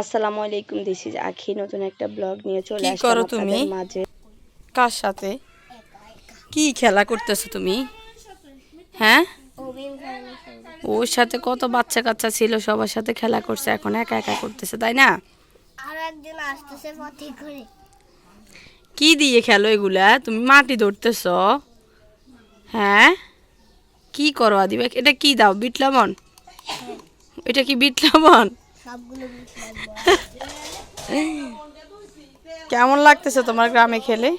আসসালামু আলাইকুম this is আখি নতুন একটা ব্লগ নিয়ে চলে কি আসলাম করো তুমি? মাঝে। কার সাথে? কি খেলা করতেছো তুমি? হ্যাঁ? ওর সাথে কত বাচ্চা কাচ্চা ছিল সবার সাথে খেলা করছে এখন একা একা করতেছে তাই না? আর একজন আসতেছে পথে করে। কি দিয়ে খেলো এগুলা? তুমি মাটি ধরতেছ? হ্যাঁ? কি করো আদিবা এটা কি দাও বিট লবণ? এটা কি বিট লবণ? কেমন লাগতেছে তোমার গ্রামে খেলে?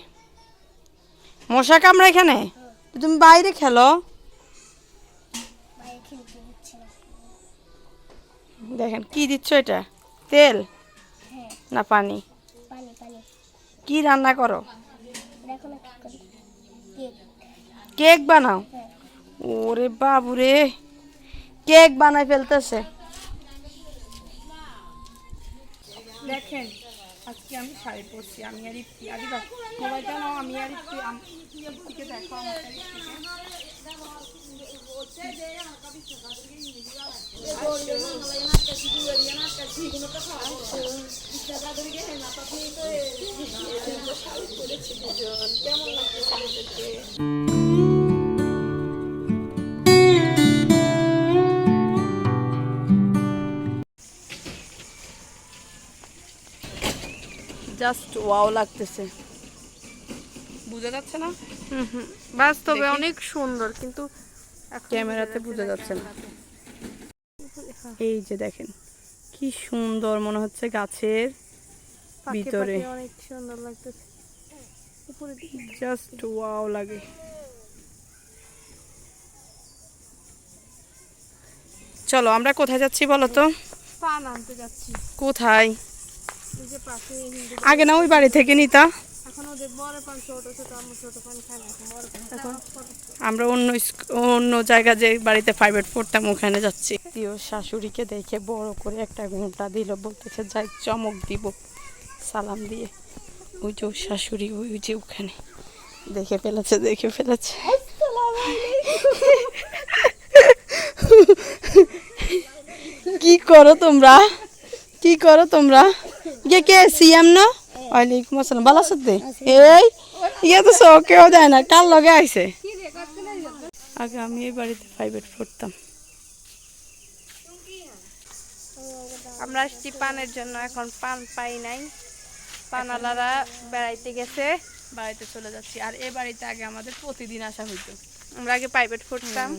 মশা কামড়া এখানে? তুমি বাইরে খেলো? দেখেন কি দিচ্ছ এটা? তেল? হ্যাঁ। না পানি? কি রান্না করো? কেক। বানাও? হ্যাঁ। ওরে বাবুরে! কেক বানাই ফেলতেছে। দেখেন, আজকে আমি শাড়ি পরছি, আমি আর ইপ্তি আদিবা মোবাইলটা নাও আমি আর ইপ্তি ইপ্তিকে দেখো, আমার জাস্ট ওয়াও লাগতেছে। বোঝা যাচ্ছে না? বাস্তবে দেখি। অনেক সুন্দর কিন্তু ক্যামেরাতে বোঝা যাচ্ছে না এই যে দেখেন কি সুন্দর মনে হচ্ছে গাছের ভিতরে। অনেক সুন্দর লাগতেছে। উপরে জাস্ট ওয়াও লাগে। চলো আমরা কোথায় যাচ্ছি বলো তো? পান আনতে যাচ্ছি। কোথায়? আগে না ওই বাড়ি থেকে নিতা। এখন ওদের বড় পান ছোট ছোট আমার অন্য অন্য জায়গা যে বাড়িতে প্রাইভেট পড়তাম ওখানে যাচ্ছি। প্রিয় শাশুড়িকে দেখে বড় করে একটা ঘণ্টা দিল বলতেছে যাই চমক দিব সালাম দিয়ে। ওই যে শাশুড়ি ওই যে ওখানে। দেখে ফেলেছে দেখে ফেলেছে। কি করো তোমরা? কি করো তোমরা? কে কে সিএম না? ওয়ালাইকুম আসসালাম। ভালো আছো তে? এই ইয়ে তো সব কেউ দেয় না কার লগে আইছে? আগে আমি এই বাড়িতে প্রাইভেট পড়তাম। আমরা আসছি পানের জন্য এখন পান পাই নাই। পানালারা বেড়াইতে গেছে বাড়িতে চলে যাচ্ছি। আর এই বাড়িতে আগে আমাদের প্রতিদিন আসা হইতো। আমরা আগে প্রাইভেট পড়তাম।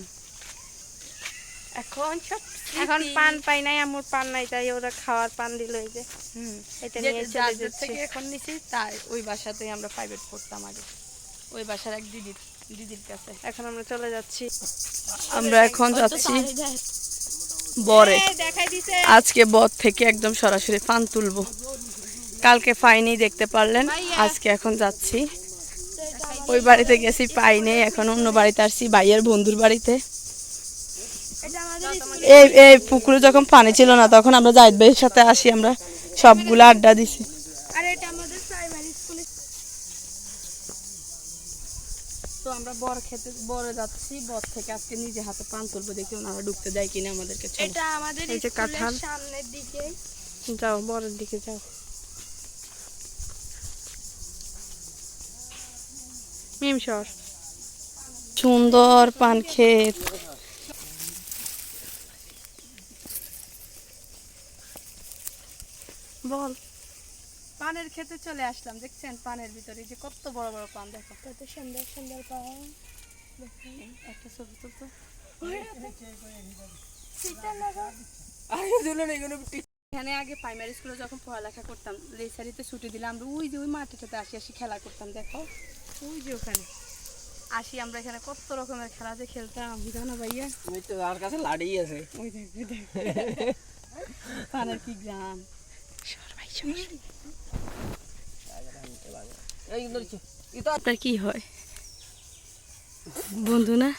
এখন সব এখন পান পাই নাই আমার পান নাই তাই ওরা খাওয়ার পান দিল এই যে। হুম। এটা নিয়ে চলে যাচ্ছে। এখন নিছি তাই ওই বাসাতেই আমরা প্রাইভেট পড়তাম আগে। ওই বাসার এক দিদির দিদির কাছে। এখন আমরা চলে যাচ্ছি। আমরা এখন যাচ্ছি বরে। আজকে বর থেকে একদম সরাসরি পান তুলবো। কালকে পাইনি দেখতে পারলেন। আজকে এখন যাচ্ছি। ওই বাড়িতে গেছি পাইনি এখন অন্য বাড়িতে আসছি ভাইয়ের বন্ধুর বাড়িতে। এই এই পুকুরে যখন পানি ছিল না তখন আমরা জাহিদ ভাইয়ের সাথে আসি আমরা সবগুলো আড্ডা দিছি। আর এটা আমাদের প্রাইমারি স্কুলে তো আমরা বর খেতে বরে যাচ্ছি বর থেকে আজকে নিজে হাতে পান তুলবো দেখি ওনারা ঢুকতে দেয় কিনা আমাদেরকে চলো। এটা আমাদের এই যে কাঁঠাল। সামনের দিকে। যাও বরের দিকে যাও। মিম শহর সুন্দর পান ক্ষেত বল। পানের খেতে চলে আসলাম দেখছেন? পানের ভিতরে যে কত বড় বড় পান দেখো। কত সুন্দর সুন্দর পান। একটা ছবি তুলতো। এখানে আগে প্রাইমারি স্কুলে যখন পড়ালেখা করতাম লেসারিতে ছুটি দিলে আমরা ওই যে ওই মাঠেটাতে আসি আসি খেলা করতাম দেখো। ওই যে ওখানে। আসি আমরা এখানে কত রকমের খেলা যে খেলতাম জানো ভাইয়া? ওই তো আর কাছে লাড়ি আছে। ওই দেখ। পানের কি গ্রাম সর ভাই সর। এই ধরছি এটা আপনার কি হয়? বন্ধু না?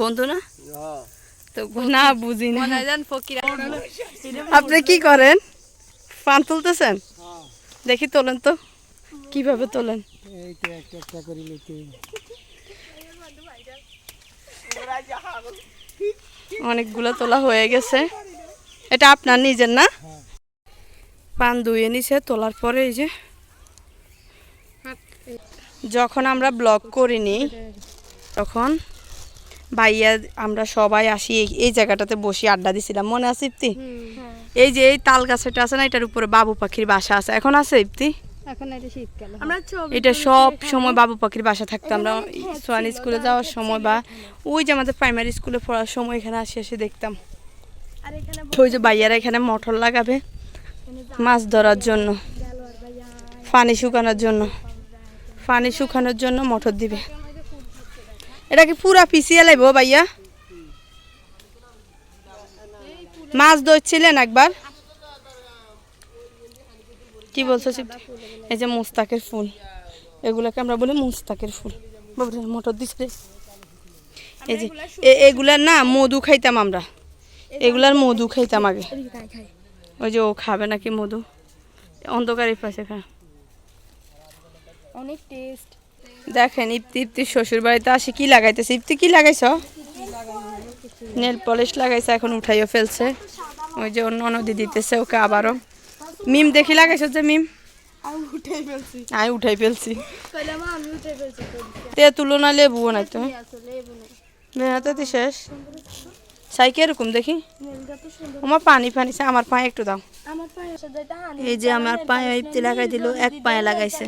বন্ধু না? না বুঝি আপনি কি করেন? পান তুলতেছেন? দেখি তোলেন তো। কীভাবে তোলেন? অনেকগুলো তোলা হয়ে গেছে। এটা আপনার নিজের না? পান ধুয়ে নিছে তোলার পরে এই যে যখন আমরা ব্লগ করিনি তখন ভাইয়া আমরা সবাই আসি এই- এই জায়গাটাতে বসে আড্ডা দিছিলাম। মনে আছে ইপ্তি? এই যে এই তাল গাছটা আছে না এটার উপরে বাবু পাখির বাসা আছে। এখন আছে ইপ্তি? এখন এটা আমরা এটা সব সময় বাবু পাখির বাসা থাকতো। আমরা সোয়ান স্কুলে যাওয়ার সময় বা ওই যে আমাদের প্রাইমারি স্কুলে পড়ার সময় এখানে আসে এসে দেখতাম। আর ওই যে ভাইয়ারা এখানে মটর লাগাবে। মাছ ধরার জন্য পানি শুকানোর জন্য পানি শুকানোর জন্য মটর দিবে। এটা কি পুরা পিছিয়ে লাগবো ভাইয়া? মাছ ধরছিলেন একবার? কি বলছো এই যে মুস্তাকের ফুল এগুলাকে আমরা বলি মুস্তাকের ফুল। বাবরে, মটর দিচ্ছে এই যে এগুলার না মধু খাইতাম আমরা। এগুলার মধু খাইতাম আগে। ওই যে ও খাবে নাকি মধু? অন্ধকারের পাশে খা। অনেক টেস্ট দেখেন ইপ্তি ইপ্তির শ্বশুর বাড়িতে আসি কি লাগাইতেছে? ইপ্তি কি লাগাইছ? নেল পলিশ লাগাইছে এখন উঠাইও ফেলছে। ওই যে অন্য নদী দিতেছে ওকে আবারও। মিম দেখি লাগাইছ যে মিম? আমি উঠে আমি উঠাই ফেলছি তে তুলনা লেবুও নাই তো। এবো শেষ। সাইকে এরকম দেখি? আমার পানি পানি আমার পায়ে একটু দাও। এই যে আমার পায়ে লাগাই দিল এক পায়ে লাগাইছে।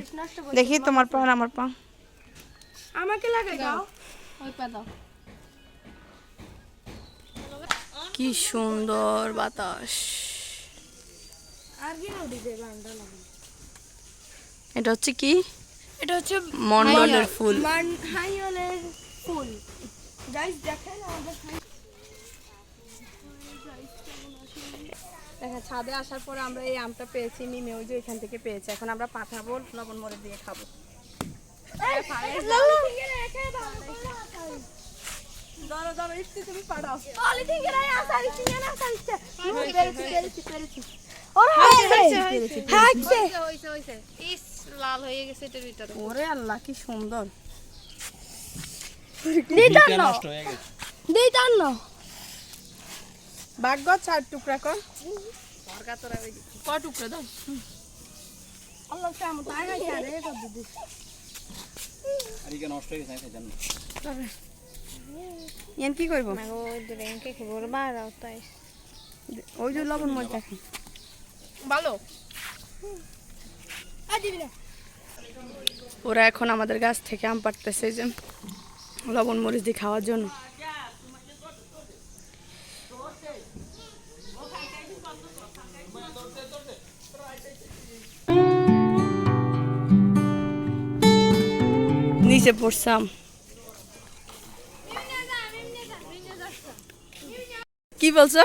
দেখি তোমার পা আমার পা। আমাকে লাগাই দাও। ওই পা দাও কি সুন্দর বাতাস। এটা হচ্ছে কি? এটা হচ্ছে মন্ডলের ফুল। ফুল। দেখেন আমাদের দেখা ছাদে আসার পরে আমরা এই আমটা পেয়েছি মিমে ওই যে এখান থেকে পেয়েছি। এখন আমরা পাঠাবো লবণ মরে দিয়ে খাব। ধরো ধরো তুমি পাঠাও। লাল হয়ে গেছে এটার ভিতরে। ওরে আল্লাহ কি সুন্দর। ভাগ্য চার টুকরা কর ক টুকরা দাও? ইয়ান কি করব ওই যে লবণ ভালো। ওরা এখন আমাদের গাছ থেকে আম পাড়তেছে যে লবণ মরিচ দিয়ে খাওয়ার জন্য। নিচে পড়ছাম কি বলছো?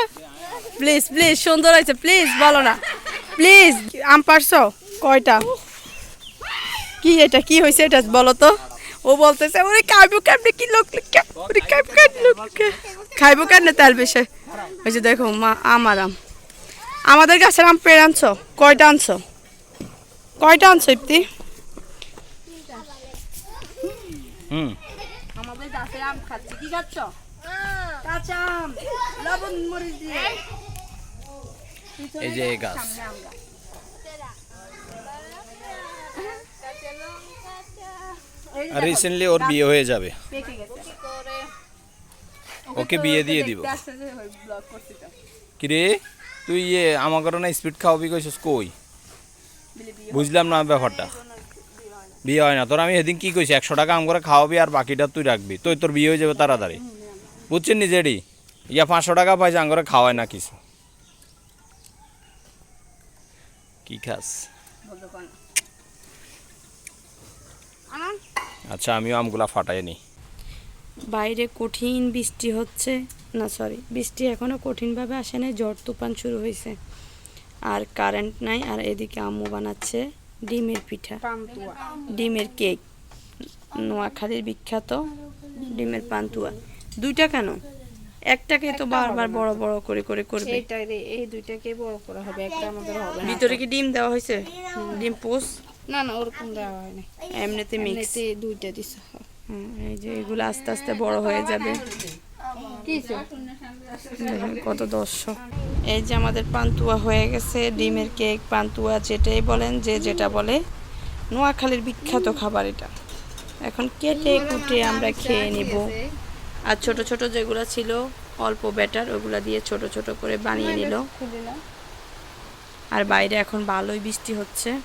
প্লিজ প্লিজ সুন্দর হয়েছে প্লিজ বলো না। প্লিজ আম পারছ? কয়টা? কি এটা, কি হয়েছে এটা বলো তো। ও বলতেছে, ওরে খাইবো কেমনে? কি লোক ওরে খাইবো কেমনে লোক খাইবো কেমনে তার বেশে? ওই যে দেখো, মা আমার আম। আমাদের গাছের আম পেড়ে আনছো? কয়টা আনছো? কয়টা আনছো, ইপ্তি? হুম। আমাদের গাছের আম খাচ্ছি কি খাচ্ছ? কাঁচা আম লবণ মরিচ দিয়ে। এই। যে এই গাছ। রিসেন্টলি ওর বিয়ে হয়ে যাবে। ওকে বিয়ে দিয়ে দিব। কিরে? তুই ইয়ে আমার না স্পিড খাওয়াবি কইছিস? কই? বুঝলাম না ব্যাপারটা। বিয়ে হয় না। তোর আমি সেদিন কি কইছি, একশো টাকা আম করে খাওয়াবি আর বাকিটা তুই রাখবি। তুই তোর বিয়ে হয়ে যাবে তাড়াতাড়ি। বুঝছেন নিজেরই ইয়া পাঁচশো টাকা পয়সা আম করে খাওয়ায় না কিছু। কি খাস? না আচ্ছা আমিও আমগুলা ফাটাই নি। বাইরে কঠিন বৃষ্টি হচ্ছে। না সরি বৃষ্টি এখনও কঠিনভাবে আসে নাই ঝড় তুফান শুরু হয়েছে আর কারেন্ট নাই, আর এদিকে আম্মু বানাচ্ছে। ডিমের পিঠা। ডিমের কেক। নোয়াখালীর বিখ্যাত ডিমের পান্তুয়া। দুইটা কেন? একটাকে তো বারবার বড় বড় করে করে করবে। এইটা এই দুইটাকে বড় করা হবে একটা আমাদের হবে না। ভিতরে কি ডিম দেওয়া হয়েছে? ডিম পোস? না না ওরকম দেওয়া হয় না এমনিতে মিক্স দুইটা দিছে। এই যে এগুলো আস্তে আস্তে বড় হয়ে যাবে। দেখেন কত দর্শক। এই যে আমাদের পান্তুয়া হয়ে গেছে, ডিমের কেক, পান্তুয়া যেটাই বলেন, যে যেটা বলে। নোয়াখালীর বিখ্যাত খাবার এটা। এখন কেটে কুটে আমরা খেয়ে নিব। আর ছোট ছোট যেগুলো ছিল, অল্প ব্যাটার, ওগুলা দিয়ে ছোট ছোট করে বানিয়ে নিল। আর বাইরে এখন ভালোই বৃষ্টি হচ্ছে।